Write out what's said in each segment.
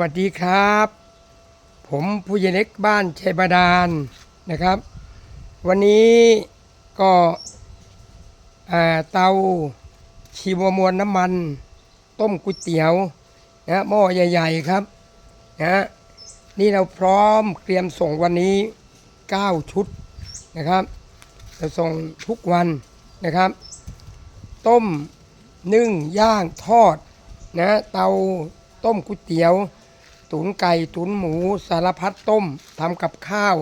วัสดีครับ ผมผู้ใหญ่เล็กบ้านเชยบาดาลนะครับ วันนี้ก็เตาชีวมวลน้ำมัน ต้มก๋วยเตี๋ยวนะหม้อใหญ่ ๆครับนะนี่เราพร้อมเตรียมส่งวันนี้ 9 ชุดนะครับเราส่งทุกวันนะครับ ต้มนึ่งย่างทอดนะเตาต้มก๋วยเตี๋ยว ตุนไก่ตุนหมูสารพัดต้มทำกับข้าว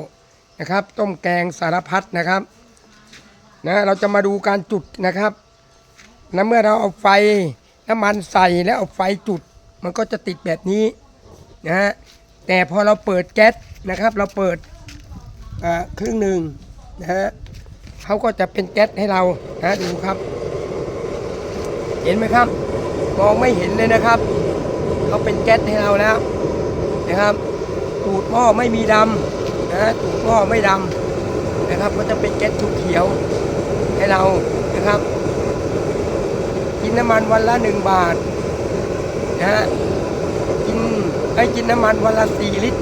นะครับ ต้มแกงสารพัดนะครับนะเราจะมาดูการจุดนะครับนะเมื่อเราเอาไฟน้ำมันใส่แล้วเอาไฟจุด มันก็จะติดแบบนี้นะฮะแต่พอเราเปิดแก๊สนะครับ เราเปิดครึ่งหนึ่งนะฮะเขาก็จะเป็นแก๊สให้เรานะดูครับ เห็นไหมครับมองไม่เห็นเลยนะครับเขาเป็นแก๊สให้เราแล้ว นะครับ ตูดหม้อไม่มีดำนะตูดหม้อไม่ดำนะครับ ก็จะเป็นแก๊สเขียวให้เรานะครับกินน้ำมันวันละหนึ่งบาทนะฮะกินไอ้กินน้ำมันวันละสี่ลิตร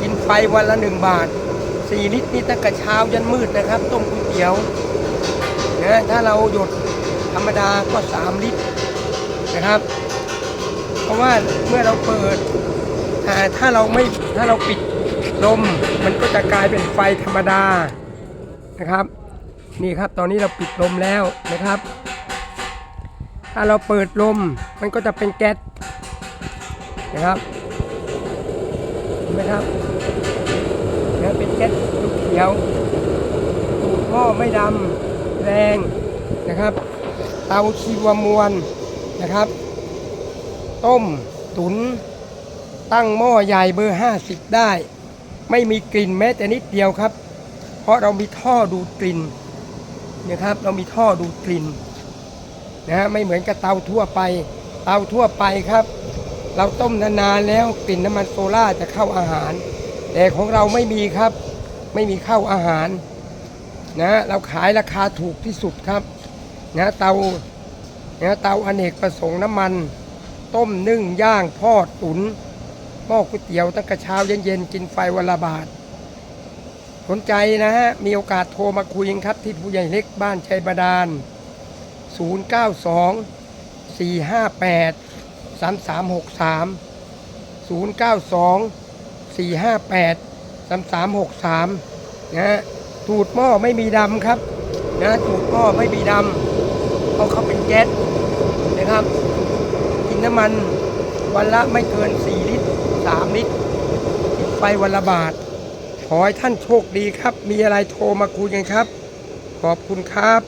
กินไฟวันละหนึ่งบาทสี่ลิตรนี่ตั้งแต่เช้ายันมืดนะครับต้มก๋วยเตี๋ยวนะถ้าเราหยดธรรมดาก็สามลิตรนะครับ เพราะว่าเมื่อเราเปิด ถ้าเราไม่ถ้าเราปิดลมมันก็จะกลายเป็นไฟธรรมดานะครับ นี่ครับตอนนี้เราปิดลมแล้วนะครับ ถ้าเราเปิดลมมันก็จะเป็นแก๊สนะครับเห็นไหมครับนี่เป็นแก๊สเขียวตูดหม้อไม่ดำแรงนะครับเตาชีวมวลนะครับ ต้ม ตุ๋น ตั้งหม้อใหญ่เบอร์ 50 ได้ ไม่มีกลิ่นแม้แต่นิดเดียวครับ เพราะเรามีท่อดูดกลิ่นนะครับ เรามีท่อดูดกลิ่นนะฮะไม่เหมือนกับเตาทั่วไป เตาทั่วไปครับ เราต้มนานๆแล้วกลิ่นน้ำมันโซล่าจะเข้าอาหาร แต่ของเราไม่มีครับ ไม่มีเข้าอาหารนะเราขายราคาถูกที่สุดครับนะเตานะเตาอเนกประสงค์น้ำมัน ต้มนึ่งย่างทอดตุน ม้อก๋วยเตี๋ยวตั้งแต่เช้าเย็นๆกินไฟวันละบาทสนใจนะฮะ มีโอกาสโทรมาคุยกันครับ ที่ผู้ใหญ่เล็กบ้านชัยบาดาล 092 458 3363 092 458 3363นะฮะตูดหม้อไม่มีดำครับนะตูดหม้อไม่มีดำเพราะเขาเป็นแก๊สนะครับ กินน้ำมันวันละไม่เกิน 4 ลิตร 3 ลิตร ไปวันละบาท ขอให้ท่านโชคดีครับ มีอะไรโทรมาคุยกันครับ ขอบคุณครับ